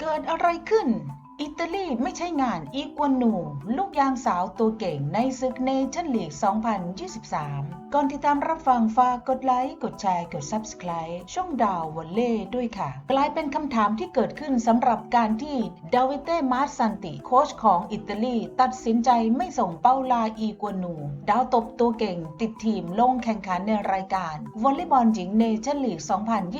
เกิดอะไรขึ้น อิตาลีไม่ใช่งานอีกวนูลูกยางสาวตัวเก่งในศึกเนชั่นลีก 2023 ก่อนที่ตามรับฟังฝากกดไลค์ กดแชร์ กด Subscribe ช่องดาววอลเล่ด้วยค่ะ กลายเป็นคำถามที่เกิดขึ้นสำหรับการที่ดาวิเต้มาร์ซันติโค้ชของอิตาลี ตัดสินใจไม่ส่งเป้าลาอีกัวนูดาวตบตัวเก่งติดทีมลงแข่งขันในรายการวอลเลย์บอลหญิงเนชั่นลีก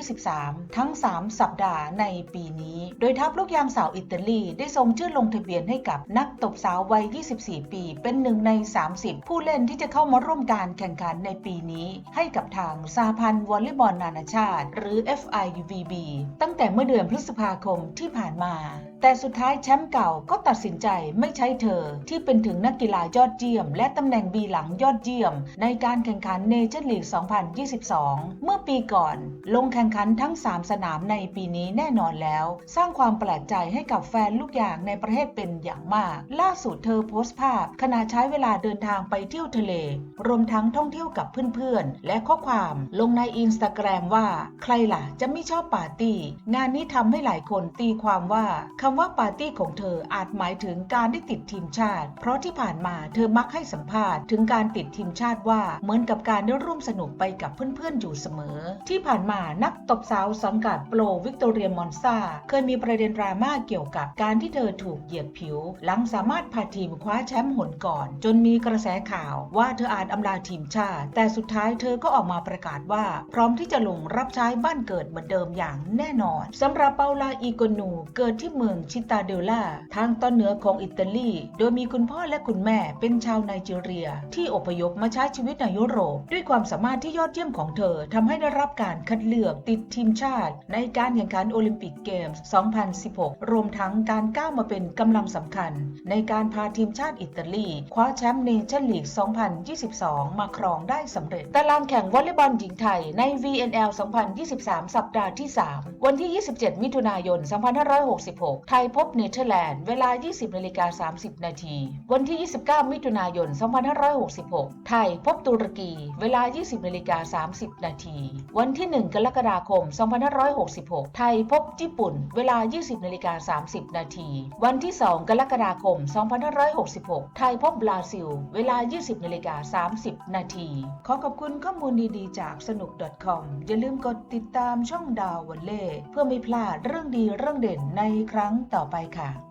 2023 ทั้ง 3 สัปดาห์ในปีนี้ โดยทัพลูกยางสาวอิตาลีได้ส่งชื่อลงทะเบียนให้กับนักตบสาววัย 24 ปี เป็นหนึ่งใน 30 ผู้เล่นที่จะเข้ามาร่วมการแข่งขันในปีนี้ ให้กับทางสาพันธ์วอลเลย์บอลนานาชาติ หรือ FIVB ตั้งแต่เมื่อเดือนพฤษภาคมที่ผ่านมา แต่สุดท้ายแชมป์เก่าก็ตัดสินใจไม่ใช้เธอที่เป็นถึงนักกีฬายอดเยี่ยม และตำแหน่งบีหลังยอดเยี่ยม ในการแข่งขันเนชั่นลีก 2022 เมื่อปีก่อน ลงแข่งขันทั้ง 3 สนามในปีนี้แน่นอนแล้ว สร้างความแปลกใจให้กับแฟนลูกยางในประเทศเป็นอย่างมาก ล่าสุดเธอโพสต์ภาพ ขณะใช้เวลาเดินทางไปเที่ยวทะเล รวมทั้งท่องเที่ยวกับเพื่อนๆและข้อความลงในอินสตาแกรมว่า ใครล่ะจะไม่ชอบปาร์ตี้งานนี้ทำให้หลายคนตีความว่าคำำว่าปาร์ตี้ของเธออาจหมายถึงการได้ติดทีมชาติ เพราะที่ผ่านมาเธอมักให้สัมภาษณ์ถึงการติดทีมชาติว่าเหมือนกับการได้ร่วมสนุกไปกับเพื่อนๆอยู่เสมอ ที่ผ่านมานักตบสาวสังกัดโปรวิกตอเรียมอนซาเคยมีประเด็นดราม่าเกี่ยวกับการที่เธอถูกเหยียดผิว หลังสามารถพาทีมคว้าแชมป์หนก่อน จนมีกระแสข่าวว่าเธออาจอำลาทีมชาติ แต่สุดท้ายเธอก็ออกมาประกาศว่า พร้อมที่จะลงรับใช้บ้านเกิดเหมือนเดิมอย่างแน่นอนสำหรับเปาลาอีโกนูเกิดที่เมืองชิตาเดลล่าทางตอนเหนือของอิตาลี โดยมีคุณพ่อและคุณแม่เป็นชาวไนจีเรีย ที่อพยพมาใช้ชีวิตในยุโรป ด้วยความสามารถที่ยอดเยี่ยมของเธอทำให้ได้รับการคัดเลือกติดทีมชาติ ในการแข่งขันโอลิมปิกเกมส์2016 รวมทั้งการก้าวมาเป็นกำลังสำคัญ ในการพาทีมชาติอิตาลีคว้าแชมป์เนชั่นลีก 2022 มาครองได้สำเร็จตารางแข่งวอลเลย์บอลหญิงไทยใน VNL 2023 สัปดาห์ที่ 3 วันที่ 27 มิถุนายน 2566ไทยพบเนเธอร์แลนด์ เวลา 20นาฬิกา30 นาที วันที่ 29 มิถุนายน 2566 ไทยพบตุรกี เวลา 20นาฬิกา30 นาที วันที่ 1 กรกฎาคม 2566 ไทยพบญี่ปุ่น เวลา 20นาฬิกา30 นาที วันที่ 2 กรกฎาคม 2566 ไทยพบบราซิล เวลา 20นาฬิกา30 นาที ขอขอบคุณข้อมูลดีๆ จากสนุก .com อย่าลืมกดติดตามช่องดาววันเล่เพื่อไม่พลาดเรื่องดีเรื่องเด่นในครั้งต่อไปค่ะ